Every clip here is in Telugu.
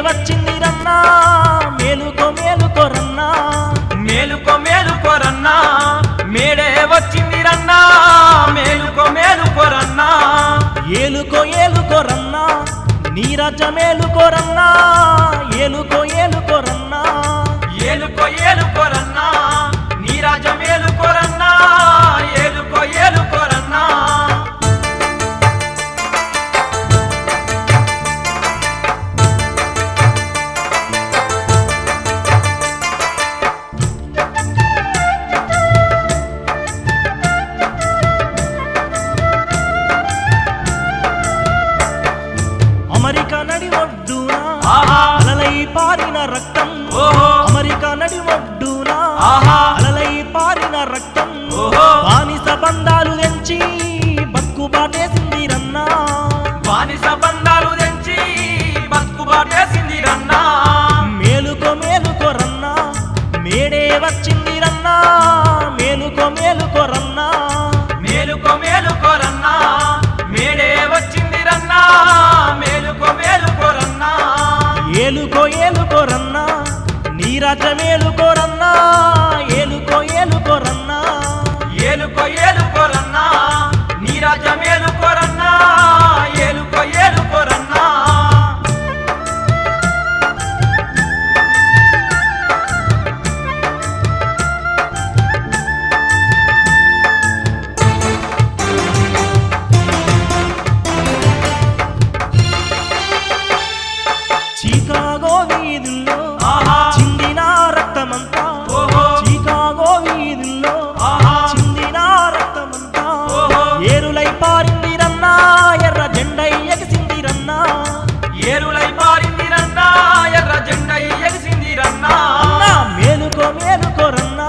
వచ్చింది రన్నా. మేలుకో మేలుకో రన్నా. మేలుకో మేలుకో రన్నా. మేడే వచ్చింది రన్నా. మేలుకో మేలుకో రన్నా. ఏలుకో ఏలుకో రన్నా. నీరజ మేలుకో రన్నా. ఏలుకో ఏలుకో రన్నా. ఏలుకో ఏలుకో బాటేసింది రన్నా బానిస బంధాలు తెంచి బతుకు బాటేసింది రన్నా మేలుకో మేలుకో రన్నా మేడే వచ్చింది రన్నా మేలుకో మేలుకో రన్నా మేలుకో మేలుకో రన్నా మేడే వచ్చింది రన్నా మేలుకో మేలుకో రన్నా ఏలుకో ఏలుకో రన్నా నీరాజ మేలుకో రన్నా ఏలుకో ఏలుకో రన్నా ఏలుకో ఏలుకో ఏరులై పారింది రన్నా ఎర్ర జెండ ఎగిసింది రన్నా. మేలుకో మేలుకో రన్నా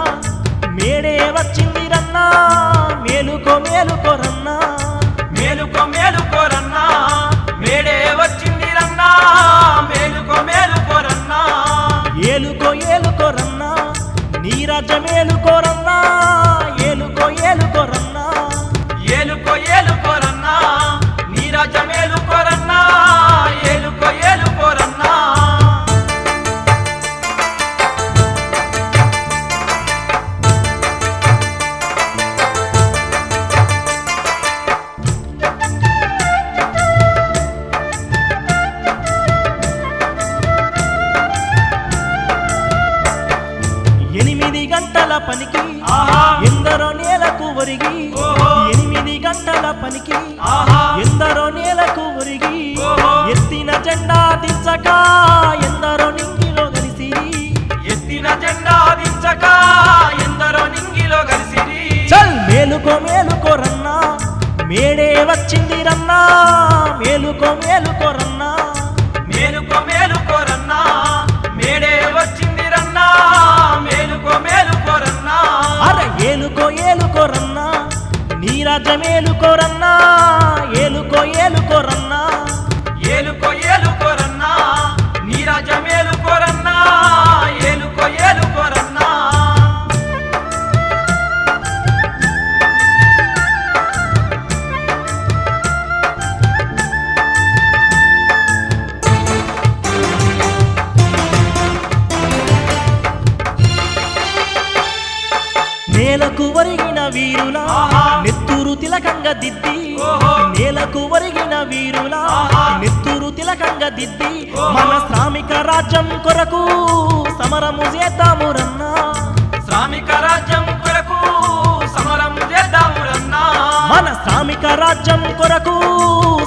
మేడే వచ్చింది రన్నా. మేలుకో మేలుకో రన్నా. మేలుకో మేలుకో రన్నా మేడే వచ్చింది రన్నా. మేలుకో మేలుకో రన్నా. ఏలుకో ఏలుకో రన్నా నీరాజ మేలుకో గంటల పనికి ఎందరో నేలకు ఒరిగి. ఎనిమిది గంటల పనికి ఎందరో నేలకు ఒరిగి. ఎత్తిన జెండా దించక ఎందరో నింగిలో కలిసి ఎత్తిన జెండా దించక ఎందరో నింగిలో కలిసిరి చల్ మేలుకో మేలుకో రన్నా. మేడే వచ్చింది రన్నా. ఏలుకో ఏలుకో రన్నా. రాజ్యం మేలుకో రన్నా. ఏలుకో ఏలుకో నేలకు ఒరిగిన వీరులా. నెత్తురు తిలకంగా దిద్ది. నేలకు ఒరిగిన వీరులా. నెత్తురు తిలకంగా దిద్ది. మన శ్రామిక రాజ్యం కొరకు సమరము చేద్దాము రన్నా శ్రామిక రాజ్యం కొరకు సమరం చేద్దాము రన్నా మన శ్రామిక రాజ్యం కొరకు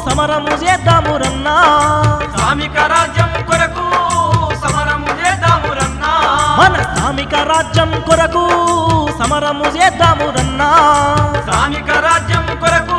సమరము చేద్దాము రన్నా మన స్థానిక రాజ్యం కొరకు సమరము చేద్దాము రన్నా. స్థానిక రాజ్యం కొరకు